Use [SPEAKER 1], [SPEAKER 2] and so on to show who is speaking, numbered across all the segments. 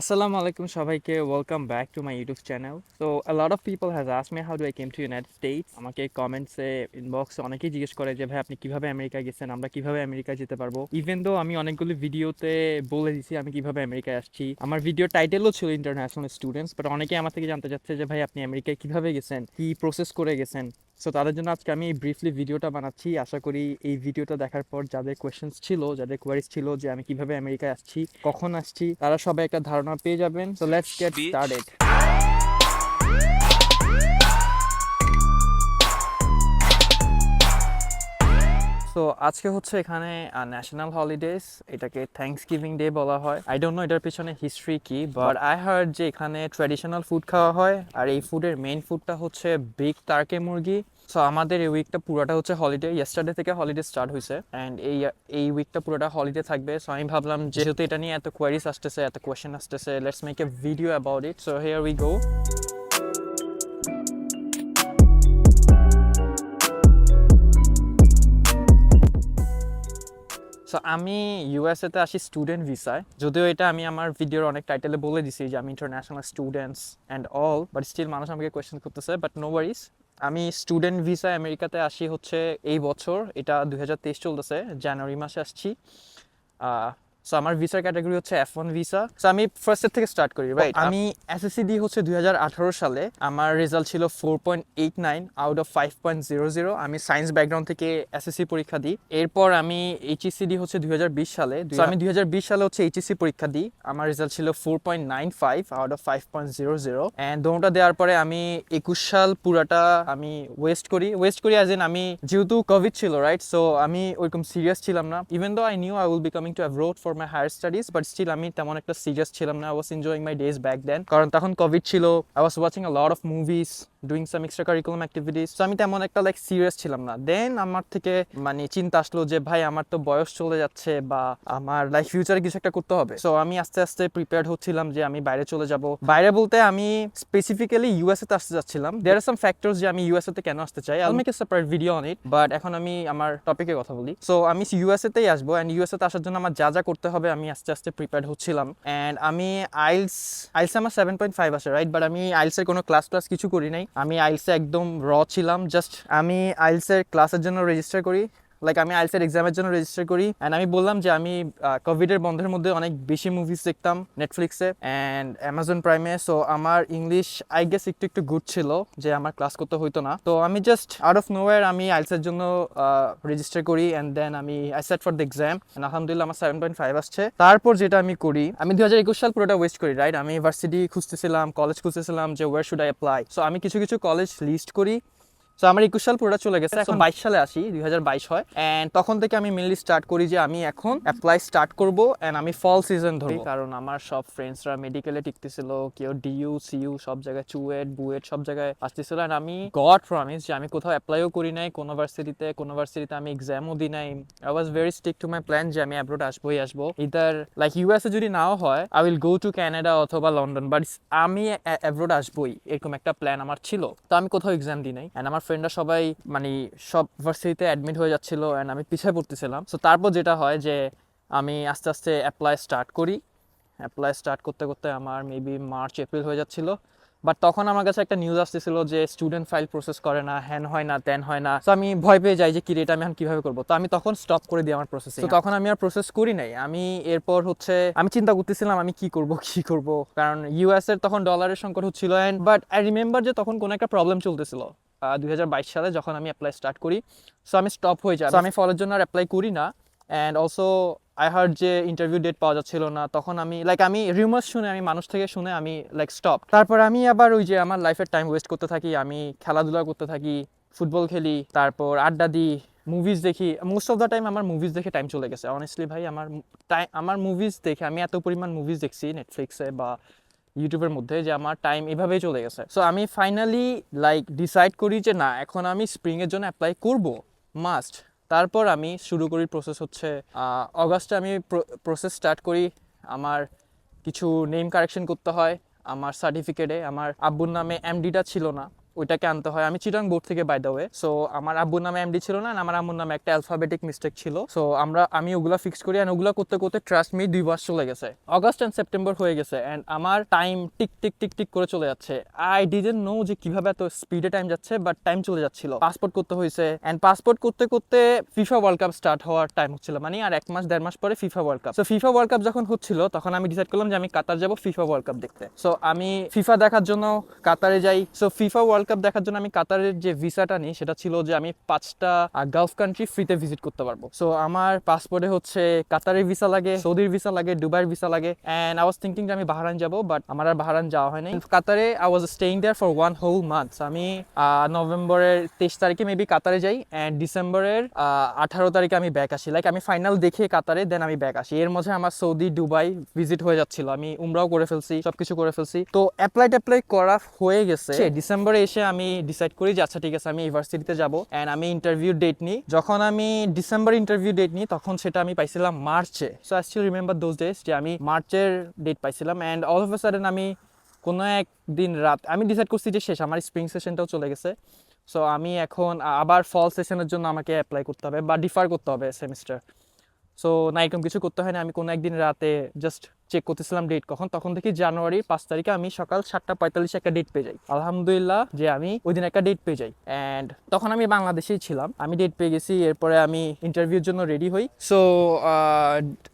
[SPEAKER 1] Assalamu alaikum সবাইকে welcome back to my YouTube channel so a lot of people has asked me how do I came to United States? আমাকে কমেন্টসে ইনবক্সে অনেকেই জিজ্ঞেস করে যে, ভাই, আপনি কীভাবে আমেরিকা গেছেন? আমরা কীভাবে আমেরিকা যেতে পারব? ইভেন দো আমি অনেকগুলো ভিডিওতে বলে দিছি, আমি কীভাবে আমেরিকায় আসছি। আমার ভিডিও টাইটেলও ছিল ইন্টারন্যাশনাল স্টুডেন্টস বাট অনেকে আমার থেকে জানতে চাচ্ছে যে, ভাই, আপনি আমেরিকায় কীভাবে গেছেন? কি প্রসেস করে গেছেন? সো তাদের জন্য আজকে আমি ব্রিফলি ভিডিওটা বানাচ্ছি। আশা করি এই ভিডিওটা দেখার পর যাদের কোয়েশ্চেন্স ছিল যাদের কোয়ারিজ ছিল যে আমি কীভাবে আমেরিকায় আসছি কখন আসছি তারা সবাই একটা ধারণা পেয়ে যাবেন। So let's get. Started so আজকে হচ্ছে এখানে ন্যাশনাল হলিডেজ এটাকে থ্যাংকস গিভিং ডে বলা হয়। আই ডোন্ট নো এটার পিছনে হিস্ট্রি কি বাট আই হার্ড যে এখানে ট্র্যাডিশনাল ফুড খাওয়া হয়, আর এই ফুডের মেইন ফুডটা হচ্ছে বিগ তারকে মুরগি। সো আমাদের এই উইকটা পুরোটা হচ্ছে হলিডে ইয়েস্টারডে থেকে হলিডে স্টার্ট হয়েছে অ্যান্ড এই এই উইকটা পুরোটা হলিডে থাকবে। সো আমি ভাবলাম, যেহেতু এটা নিয়ে এত কোয়ারিজ আসতেছে, এত কোয়েশ্চেন আসতেছে let's make a video about it so here we go so আমি ইউএসএতে আসি স্টুডেন্ট ভিসায় যদিও এটা আমি আমার ভিডিওর অনেক টাইটেলে বলে দিছি যে আমি international students and all but still মানুষ আমাকে কোয়েশ্চেন করতেছে বাট নো ওয়ারিস আমি স্টুডেন্ট ভিসায় আমেরিকাতে আসি হচ্ছে এই বছর, এটা দুই হাজার তেইশ চলতেছে, জানুয়ারি মাসে আসছি। সো আমার ভিসার ক্যাটাগরি হচ্ছে এফ ওয়ান ভিসা সো আমি ফার্স্টের থেকে স্টার্ট করি রাইট আমি এসএসসি দিই হচ্ছে দুই সালে। আমার রেজাল্ট ছিল four point eight nine out of five point zero zero আমি সায়েন্স ব্যাকগ্রাউন্ড থেকে এসএসসি পরীক্ষা দিই। এরপর আমি এইচএসসি দিই হচ্ছে দুই হাজার বিশ সালে। আমি দুই হাজার বিশ সালে হচ্ছে এইচএসসি পরীক্ষা দিই। আমার রেজাল্ট ছিল four point nine five out of five point zero zero and দোনোটা দেওয়ার পরে আমি একুশ সাল পুরাটা আমি ওয়েস্ট করি। ওয়েস্ট করি অ্যাজ ইন আমি যেহেতু কোভিড ছিল রাইট সো আমি ওইরকম সিরিয়াস ছিলাম না। Even though I knew I will be coming to abroad for my higher studies but still আমি তেমন একটা সিরিয়াস ছিলাম না। Was enjoying my days back then কারণ তখন কোভিড ছিল। I was watching a lot of movies doing some extra curriculum activities তো আমি তেমন একটা লাইক সিরিয়াস ছিলাম না। দেন আমার থেকে মানে চিন্তা আসলো যে, ভাই, আমার তো বয়স চলে যাচ্ছে বা আমার লাইফ ফিউচারে কিছু একটা করতে হবে। সো আমি আস্তে আস্তে প্রিপেয়ার্ড হচ্ছিলাম যে, আমি বাইরে চলে যাব। বাইরে বলতে আমি স্পেসিফিক্যালি ইউএসএ তে আসতে যাচ্ছিলাম। দেয়ার আর সাম ফ্যাক্টরস যে, আমি ইউএসএ তে কেন আসতে চাই। I make a separate video on it but এখন আমি আমার টপিকে কথা বলি। সো আমি ইউএসএ তেই আসব অ্যান্ড ইউএসএ তে আসার জন্য আমার যা যা হবে, আমি আস্তে আস্তে প্রিপেয়ার হচ্ছিলাম। অ্যান্ড আমি আইলস আইলস আমার সেভেন পয়েন্ট ফাইভ আছে রাইট বাট আমি আইলসের কোনো ক্লাস ক্লাস কিছু করি নাই। আমি আইলসে একদম র ছিলাম জাস্ট আমি আইলসের ক্লাসের জন্য রেজিস্টার করি। লাইক আমি আইলসের এক্সামের জন্য রেজিস্টার করি অ্যান্ড আমি বললাম যে আমি কোভিডের বন্ধের মধ্যে অনেক বেশি মুভিজ দেখতাম নেটফ্লিক্সে অ্যান্ড অ্যামাজন প্রাইমে সো আমার ইংলিশ আই গেস একটু একটু গুড ছিল যে আমার ক্লাস করতে হইতো না। তো আমি জাস্ট আউট অফ নোওয়ার আমি আইলসের জন্য রেজিস্টার করি অ্যান্ড দেন আমি I sat for the exam আলহামদুলিল্লাহ আমার সেভেন পয়েন্ট ফাইভ আসছে। তারপর যেটা আমি করি, আমি দু হাজার একুশ সাল পুরোটা ওয়েস্ট করি রাইট আমি ইউনিভার্সিটি খুঁজতেছিলাম কলেজ খুঁজতেছিলাম যে where should I apply so আমি কিছু কিছু কলেজ লিস্ট করি সো আমার একুশ সাল পুরোটা চলে গেছে। এখন বাইশ সালে আসি দুই হাজার বাইশ হয়। অ্যান্ড তখন থেকে আমি মেনলি স্টার্ট করি যে আমি এখন অ্যাপ্লাই স্টার্ট করব অ্যান্ড আমি ফল সিজন ধরি কারণ আমার সব ফ্রেন্ডসরা মেডিকেলে টিকতেছিল কেউ ডিইউ সিইউ সব জায়গায় চুয়েট বুয়েট সব জায়গায় আসতেছিল। অ্যান্ড আমি গড প্রমিস যে আমি কোথাও অ্যাপ্লাইও করি নাই কোনো ভার্সিটিতে কোনো ভার্সিটিতে আমি এক্সামও দিই নাই। I was very stick to my plan যে আমি অ্যাব্রোড আসবোই আসব। ইদার লাইক ইউএসএ যদি নাও হয় I will go to Canada অথবা লন্ডন বাট আমি অ্যাব্রোড আসবোই এরকম একটা প্ল্যান আমার ছিল। তো আমি কোথাও এক্সাম দিই নাই। অ্যান্ড আমার ফ্রেন্ডরা সবাই মানে সব ভার্সিটিতে অ্যাডমিট হয়ে যাচ্ছিল অ্যান্ড আমি পিছিয়ে পড়তেছিলাম। সো তারপর যেটা হয় যে আমি আস্তে আস্তে অ্যাপ্লাই স্টার্ট করি। অ্যাপ্লাই স্টার্ট করতে করতে আমার মেবি মার্চ এপ্রিল হয়ে যাচ্ছিল। বাট তখন আমার কাছে একটা নিউজ আসতেছিল যে স্টুডেন্ট ফাইল প্রসেস করে না হ্যান হয় না ত্যান হয় না। তো আমি ভয় পেয়ে যাই যে কি রে, আমি এখন কীভাবে করব? তো আমি তখন স্টপ করে দিই আমার প্রসেস তো তখন আমি আর প্রসেস করি নাই। আমি এরপর হচ্ছে আমি চিন্তা করতেছিলাম আমি কি করব কি করব? কারণ ইউএস এর তখন ডলারের সংকট হচ্ছিল অ্যান্ড বাট আই রিমেম্বার যে তখন কোনো একটা প্রবলেম চলতেছিল। দুই হাজার বাইশ সালে যখন আমি অ্যাপ্লাই স্টার্ট করি। সো আমি স্টপ হয়ে যাই। আমি ফলের জন্য আর অ্যাপ্লাই করি না। অ্যান্ড অলসো আই হার্ড যে ইন্টারভিউ ডেট পাওয়া যাচ্ছিল না। তখন আমি লাইক আমি রিউমার্স শুনে, আমি মানুষ থেকে শুনে আমি লাইক স্টপ তারপর আমি আবার ওই যে আমার লাইফের টাইম ওয়েস্ট করতে থাকি, আমি খেলাধুলা করতে থাকি ফুটবল খেলি, তারপর আড্ডা দিই মুভিজ দেখি। মোস্ট অফ দ্য টাইম আমার মুভিজ দেখে টাইম চলে গেছে। অনেস্টলি ভাই, আমার টাইম আমার মুভিজ দেখে, আমি এত পরিমাণ মুভিজ দেখছি নেটফ্লিক্সে বা ইউটিউবের মধ্যে যে আমার টাইম এভাবেই চলে গেছে। সো আমি ফাইনালি লাইক ডিসাইড করি যে না, এখন আমি স্প্রিংয়ের জন্য অ্যাপ্লাই করব। মাস্ট তারপর আমি শুরু করি প্রসেস হচ্ছে অগাস্টে আমি প্রসেস স্টার্ট করি। আমার কিছু নেম কারেকশন করতে হয়। আমার সার্টিফিকেটে আমার আব্বুর নামে এমডিটা ছিল না। ওইটাকে আনতে হয়। আমি চিটাং বোর্ড থেকে বাই দ্য ওয়ে সো আমার আব্বুর নামে এমডি ছিল না আমার আম্মুর নামে একটা অ্যালফাবেটিক মিস্টেক ছিল। সো আমরা, আমি ওগুলো ফিক্স করি অ্যান্ড ওগুলো করতে করতে ট্রাস্ট মি দুই মাস চলে গেছে। অগস্ট অ্যান্ড সেপ্টেম্বর হয়ে গেছে অ্যান্ড আমার time tick tick tick tick করে চলে যাচ্ছে। আই ডিডেন্ট নো যে কীভাবে এত স্পিডে টাইম যাচ্ছে বাট টাইম চলে যাচ্ছিল। পাসপোর্ট করতে হয়েছে অ্যান্ড পাসপোর্ট করতে করতে ফিফা ওয়ার্ল্ড কাপ স্টার্ট হওয়ার টাইম হচ্ছিল। মানে আর এক মাস, দেড় মাস পরে FIFA World Cup so FIFA World Cup যখন হচ্ছিল, তখন আমি ডিসাইড করলাম যে আমি কাতার যাব ফিফা ওয়ার্ল্ড কাপ দেখতে। সো আমি ফিফা দেখার জন্য কাতারে যাই। সো ফিফা ওয়ার্ল্ড কাপ দেখার জন্য আমি কাতারের যে ভিসাটা নিই সেটা ছিল যে আমি পাঁচটা গালফ কান্ট্রি ফ্রিতে ভিজিট করতে পারব। সো আমার পাসপোর্টে হচ্ছে কাতারের ভিসা লাগে সৌদির ভিসা লাগে দুবাইয়ের ভিসা লাগে অ্যান্ড আই ওয়াজ থিঙ্কিং যে আমি বাহারান যাব বাট আমার আর বাহারান যাওয়া হয়নি। কাতারে I was staying there for one whole month আমি নভেম্বরের তেইশ তারিখে মেবি কাতারে যাই অ্যান্ড ডিসেম্বরের আঠারো তারিখে আমি ব্যাক আসি। লাইক আমি ফাইনাল দেখে কাতারে দেন আমি ব্যাক আসি। এর মধ্যে আমার সৌদি দুবাই ভিজিট হয়ে যাচ্ছিল। আমি উমরাও করে ফেলছি সবকিছু করে ফেলছি। তো অ্যাপ্লাই ট্যাপ্লাই করা হয়ে গেছে। ডিসেম্বরে এসে আমি ডিসাইড করি যে আচ্ছা ঠিক আছে, আমি ইউনিভার্সিটিতে যাব অ্যান্ড আমি ইন্টারভিউ ডেট নিই। যখন আমি ডিসেম্বর ইন্টারভিউ ডেট নিই, তখন সেটা আমি পাইছিলাম মার্চে so I still remember those days যে, আমি মার্চের ডেট পাইছিলাম and all of a sudden আমি কোনো একদিন রাত, আমি ডিসাইড করছি যে, শেষ, আমার স্প্রিং সেশনটাও চলে গেছে। সো আমি এখন আবার ফল সেশনের জন্য আমাকে অ্যাপ্লাই করতে হবে বা ডিফার করতে হবে সেমিস্টার সো না এরকম কিছু করতে হয় না আমি কোনো একদিন রাতে জাস্ট চেক করতেছিলাম ডেট কখন, তখন দেখি জানুয়ারির পাঁচ তারিখে আমি সকাল সাতটা পঁয়তাল্লিশে একটা ডেট পেয়ে যাই। আলহামদুলিল্লাহ যে আমি ওই দিন একটা ডেট পেয়ে যাই। অ্যান্ড তখন আমি বাংলাদেশেই ছিলাম। আমি ডেট পেয়ে গেছি, এরপরে আমি ইন্টারভিউর জন্য রেডি হই। সো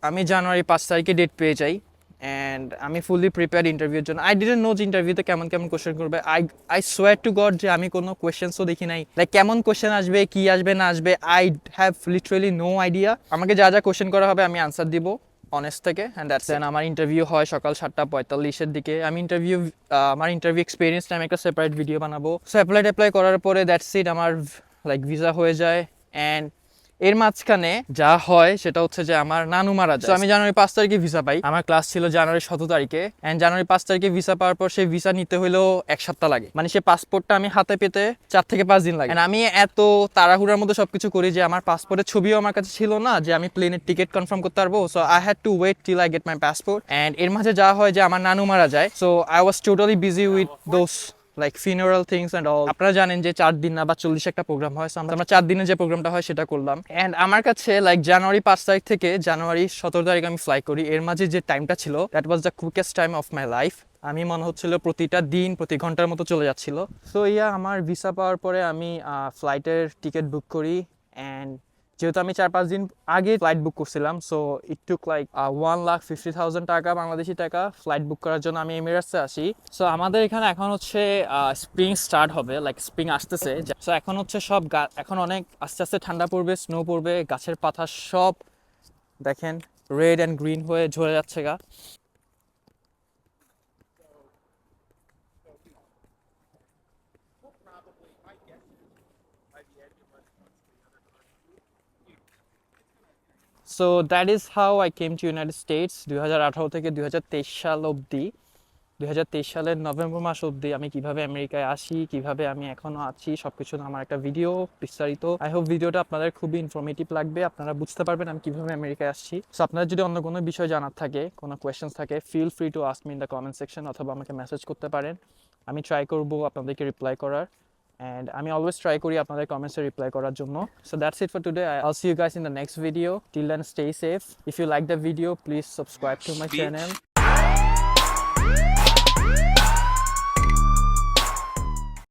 [SPEAKER 1] আমি জানুয়ারি পাঁচ তারিখে ডেট পেয়ে যাই। অ্যান্ড আমি ফুলি প্রিপেয়ার ইন্টারভিউর জন্য। আই ডিডেন্ট নো যে ইন্টারভিউতে কেমন কেমন কোশ্চেন করবে। I I swear to God যে আমি কোনো কোয়েশ্চেন্সও দেখি নাই। লাইক কেমন কোয়েশ্চেন আসবে, কি আসবে, না আসবে I have literally no idea আমাকে যা যা কোয়েশ্চেন করা হবে আমি আনসার দিব। অনেস্ট থেকে অ্যান্ড দ্যাটস দেন আমার ইন্টারভিউ হয় সকাল সাতটা পঁয়তাল্লিশের দিকে। আমি ইন্টারভিউ আমার ইন্টারভিউ এক্সপিরিয়েন্স আমি একটা সেপারেট ভিডিও বানাবো। সো অ্যাপ্লাই অ্যাপ্লাই করার পরে দ্যাটস ইট আমার লাইক ভিসা হয়ে যায় অ্যান্ড এর মাঝখানে যা হয় সেটা হচ্ছে যে আমার নানু মারা যায়। আমি জানুয়ারি পাঁচ তারিখে ভিসা পাই। আমার ক্লাস ছিল জানুয়ারি সতেরো তারিখে। অ্যান্ড জানুয়ারি পাঁচ তারিখে ভিসা পাওয়ার পর সেই ভিসা নিতে হলেও এক সপ্তাহ লাগে। মানে সেই পাসপোর্টটা আমি হাতে পেতে চার থেকে পাঁচ দিন লাগে। আমি এত তাড়াহুড়ার মধ্যে সবকিছু করি যে আমার পাসপোর্টের ছবিও আমার কাছে ছিল না যে আমি প্লেনের টিকিট কনফার্ম করতে পারব। So I had to wait till I get my passport and এর মাঝে যা হয় যে আমার নানু মারা যায়। So I was totally busy with those like funeral things and all আপনারা জানেন যে চার দিন না বা চল্লিশ একটা প্রোগ্রাম হয় আমরা আমরা চার দিনের যে প্রোগ্রামটা হয় সেটা করলাম। অ্যান্ড আমার কাছে লাইক জানুয়ারি পাঁচ তারিখ থেকে জানুয়ারি সতেরো তারিখ আমি ফ্লাই করি। এর মাঝে যে টাইমটা ছিল that was the quickest time of my life আমি মনে হচ্ছিল প্রতিটা দিন প্রতি ঘণ্টার মতো চলে যাচ্ছিল। সো ইয়া আমার ভিসা পাওয়ার পরে আমি ফ্লাইটের টিকিট বুক করি। অ্যান্ড যেহেতু আমি চার পাঁচ দিন আগে ফ্লাইট বুক করছিলাম so it took like one lakh fifty thousand taka Bangladeshi taka flight book করার জন্য আমি এমিরেটসে আসি সো আমাদের এখানে এখন হচ্ছে স্প্রিং স্টার্ট হবে লাইক স্প্রিং আসতেছে। সো এখন হচ্ছে সব এখন অনেক আস্তে আস্তে ঠান্ডা পড়বে স্নো পড়বে, গাছের পাতা সব দেখেন রেড অ্যান্ড গ্রিন হয়ে ঝরে যাচ্ছে গা। So that is how I came to United States দুই হাজার আঠারো থেকে দুই হাজার তেইশ সাল অবধি। দুই হাজার তেইশ সালের নভেম্বর মাস অবধি আমি কীভাবে আমেরিকায় আসি, কীভাবে আমি এখনও আছি, সবকিছু নিয়ে আমার একটা ভিডিও বিস্তারিত। আই হোপ ভিডিওটা আপনাদের খুবই ইনফরমেটিভ লাগবে, আপনারা বুঝতে পারবেন আমি কীভাবে আমেরিকায় আসছি। সো আপনার যদি অন্য কোনো বিষয় জানার থাকে, কোনো কোয়েশ্চেন্স থাকে feel free to ask me in the comment section অথবা আমাকে মেসেজ করতে পারেন। আমি ট্রাই করব আপনাদেরকে রিপ্লাই করার। অ্যান্ড আমি অলওয়েজ ট্রাই করি আপনাদের কমেন্টসে রিপ্লাই করার জন্য। So that's it for today I see you guys in the next video till then stay safe if you like the video please subscribe to my. Channel